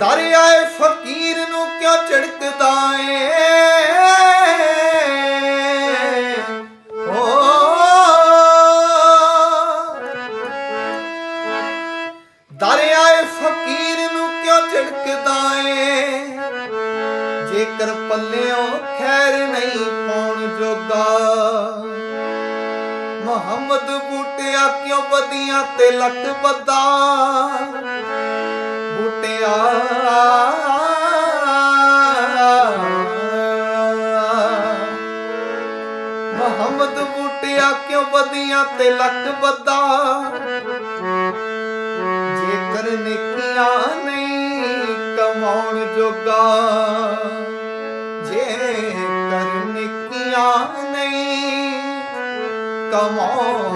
ਦਰਿਆਏ ਫਕੀਰ ਨੂੰ ਕਿਉਂ ਝਿੜਕਦਾ ਏ ਓ ਦਰਿਆਏ ਫਕੀਰ ਨੂੰ ਕਿਉਂ ਝਿੜਕਦਾ ਏ ਜੇਕਰ ਪੱਲਿਓਂ ਖੈਰ ਨਹੀਂ ਪਾਉਣ ਜੋਗਾ, ਮੁਹੰਮਦ ਬੂਟਿਆ ਕਿਉਂ ਵਧੀਆਂ ਤੇ ਲੱਕ ਬੱਦਾ ਬੂਟਿਆ ਮੁਹੰਮਦ ਬੂਟਿਆ ਕਿਉਂ ਵਧੀਆਂ ਤੇ ਲੱਕ ਬੱਦਾ ਜੇਕਰ ਨਿੱਕੀਆਂ ਨਹੀਂ ਕਮਾਉਣ ਜੋਗਾ, ਜੇਕਰ ਨਿੱਕੀਆਂ ਨਹੀਂ ਕਮਾਉਣ